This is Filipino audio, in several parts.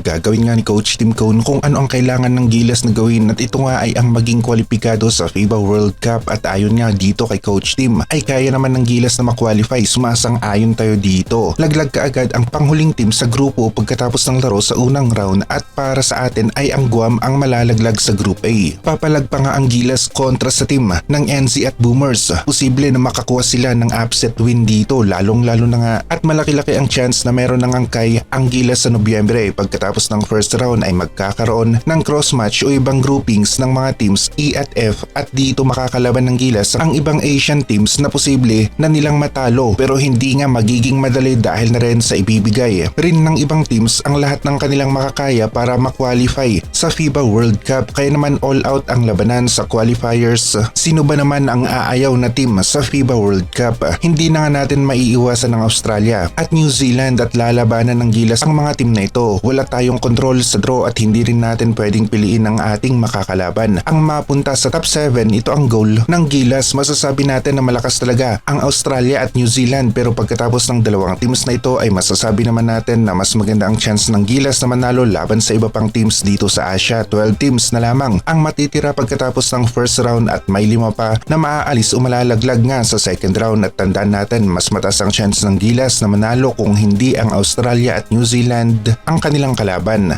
Gagawin nga ni Coach Tim Cone kung ano ang kailangan ng Gilas na gawin at ito nga ay ang maging kwalipikado sa FIBA World Cup at ayon nga dito kay Coach Tim ay kaya naman ng Gilas na makwalify sumasang-ayon tayo dito. Laglag kaagad ang panghuling team sa grupo pagkatapos ng laro sa unang round at para sa atin ay ang Guam ang malalaglag sa Group A. Papalag pa nga ang Gilas kontra sa team ng NZ at Boomers. Posible na makakuha sila ng upset win dito lalong lalo na nga at malaki-laki ang chance na meron ng angkay ang Gilas sa Nobyembre pagkatapos ng first round ay magkakaroon ng cross match o ibang groupings ng mga teams E at F at dito makakalaban ng Gilas ang ibang Asian teams na posible na nilang matalo pero hindi nga magiging madali dahil na rin sa ibibigay rin ng ibang teams ang lahat ng kanilang makakaya para makwalify sa FIBA World Cup kaya naman all out ang labanan sa qualifiers. Sino ba naman ang aayaw na team sa FIBA World Cup? Hindi na nga natin maiiwasan ng Australia at New Zealand at lalabanan ng Gilas ang mga team na ito. Wala tayong control sa draw at hindi rin natin pwedeng piliin ang ating makakalaban. Ang mapunta sa top 7, ito ang goal ng Gilas. Masasabi natin na malakas talaga ang Australia at New Zealand pero pagkatapos ng dalawang teams na ito ay masasabi naman natin na mas maganda ang chance ng Gilas na manalo laban sa iba pang teams dito sa Asia. 12 teams na lamang ang matitira pagkatapos ng first round at may lima pa na maaalis o malalaglag nga sa second round at tandaan natin mas mataas ang chance ng Gilas na manalo kung hindi ang Australia at New Zealand ang kanilang kalaban.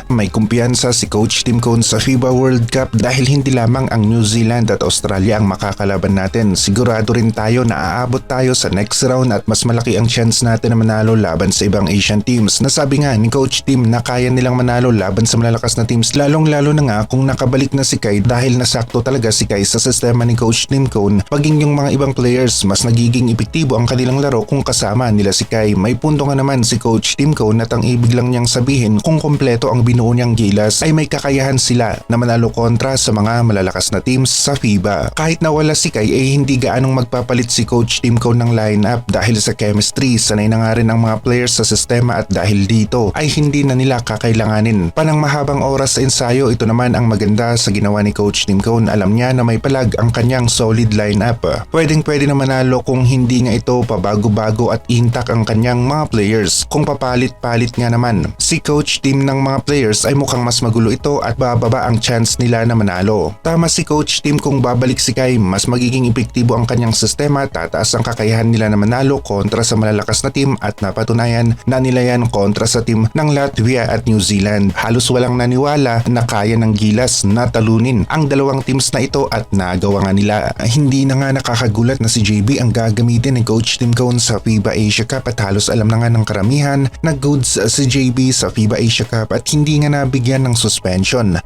May kumpiyansa si Coach Tim Cone sa FIBA World Cup dahil hindi lamang ang New Zealand at Australia ang makakalaban natin. Sigurado rin tayo na aabot tayo sa next round at mas malaki ang chance natin na manalo laban sa ibang Asian teams. Nasabi nga ni Coach Tim na kaya nilang manalo laban sa malalakas na teams lalong lalo na nga kung nakabalik na si Kai dahil nasakto talaga si Kai sa sistema ni Coach Tim Cone paging yung mga ibang players mas nagiging epektibo ang kanilang laro kung kasama nila si Kai. May punto nga naman si Coach Tim Cone at ang ibig lang niyang sabihin kung kompleto ang binuo niyang gilas ay may kakayahan sila na manalo kontra sa mga malalakas na teams sa FIBA. Kahit nawala si Kai ay hindi gaanong magpapalit si Coach Tim Cone ng lineup dahil sa chemistry sanay na nga rin ang mga players sa sistema at dahil dito ay hindi na nila kakailanganin. Panang mahabang oras sa ensayo ito naman ang maganda sa ginawa ni Coach Tim Cone alam niya na may palag ang kanyang solid lineup. Pwedeng pwede na manalo kung hindi nga ito pabago-bago at intact ang kanyang mga players kung papalit-palit nga naman. Si Coach Tim ng mga players ay mukhang mas magulo ito at bababa ang chance nila na manalo. Tama si Coach Tim kung babalik si Kai mas magiging epektibo ang kanyang sistema tataas ang kakayahan nila na manalo kontra sa malalakas na team at napatunayan na nila yan kontra sa team ng Latvia at New Zealand. Halos walang naniwala na kaya ng Gilas na talunin ang dalawang teams na ito at nagawa nga nila. Hindi na nga nakakagulat na si JB ang gagamitin ni Coach Tim Cone sa FIBA Asia Cup at halos alam na nga ng karamihan na goods si JB sa FIBA Asia Cup at hindi nga nabigyan ng suspension.